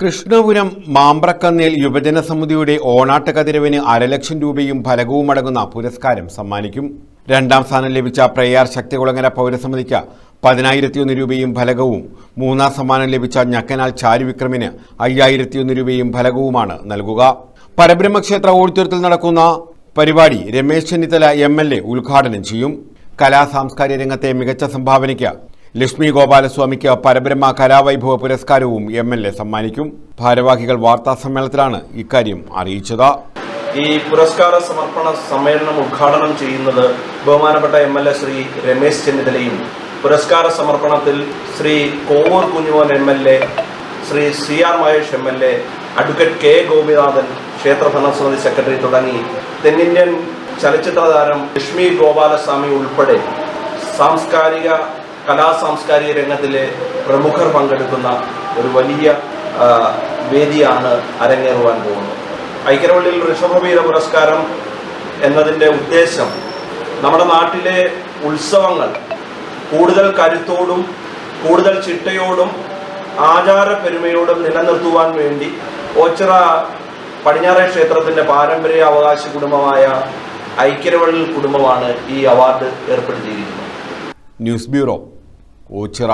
കൃഷ്ണപുരം മാമ്പ്രക്കന്നേൽ യുവജന സമിതിയുടെ ഓണാട്ട് കതിരവിന് അരലക്ഷം രൂപയും ഫലകവും അടങ്ങുന്ന പുരസ്കാരം സമ്മാനിക്കും. രണ്ടാം സ്ഥാനം ലഭിച്ച പ്രയാർ ശക്തികുളങ്ങര പൗരസമിതിക്ക് പതിനായിരത്തിയൊന്ന് രൂപയും ഫലകവും മൂന്നാം സമ്മാനം ലഭിച്ച ഞക്കനാൽ ചാരുവിക്രമിന് അയ്യായിരത്തിയൊന്ന് രൂപയും ഫലകവുമാണ് നൽകുക. പരബ്രഹ്മക്ഷേത്ര ഓഡിറ്റോറിയത്തിൽ നടക്കുന്ന പരിപാടി Ramesh Chennithala M L A ഉദ്ഘാടനം ചെയ്യും. കലാ സാംസ്കാരിക രംഗത്തെ മികച്ച സംഭാവനയ്ക്ക് ലക്ഷ്മി ഗോപാലസ്വാമിക്ക് പരബ്രഹ്മ കലാവൈഭവ പുരസ്കാരവും എം എൽ എ സമ്മാനിക്കും. ഭാരവാഹികൾ വാർത്താ സമ്മേളനത്തിലാണ് ഇക്കാര്യം അറിയിച്ചത്. ഈ പുരസ്കാര സമർപ്പണ സമ്മേളനം ഉദ്ഘാടനം ചെയ്യുന്നത് ബഹുമാനപ്പെട്ട M L A Shri Ramesh ചെന്നിത്തലയും പുരസ്കാര സമർപ്പണത്തിൽ Shri Kovoor Kunjumon M L A Shri C R Mahesh M L A advocate K Gopinathan ക്ഷേത്ര ഭരണസമിതി സെക്രട്ടറി തുടങ്ങി. തെന്നിന്ത്യൻ ചലച്ചിത്ര താരം ലക്ഷ്മി ഗോപാലസ്വാമി ഉൾപ്പെടെ സാംസ്കാരിക കലാ സാംസ്കാരിക രംഗത്തിലെ പ്രമുഖർ പങ്കെടുക്കുന്ന ഒരു വലിയ വേദിയാണ് അരങ്ങേറുവാൻ പോകുന്നത്. ഐക്യരവള്ളിയിൽ ഋഷഭവീര പുരസ്കാരം എന്നതിന്റെ ഉദ്ദേശം നമ്മുടെ നാട്ടിലെ ഉത്സവങ്ങൾ കൂടുതൽ കരുത്തോടും കൂടുതൽ ചിട്ടയോടും ആചാര പെരുമയോടും നിലനിർത്തുവാൻ വേണ്ടി ഓച്ചിറ പടിഞ്ഞാറേ ക്ഷേത്രത്തിന്റെ പാരമ്പര്യ അവകാശ കുടുംബമായ ഐക്യരവള്ളിൽ കുടുംബമാണ് ഈ അവാർഡ് ഏർപ്പെടുത്തിയിരിക്കുന്നത്. News bureau. ഓച്ചിറ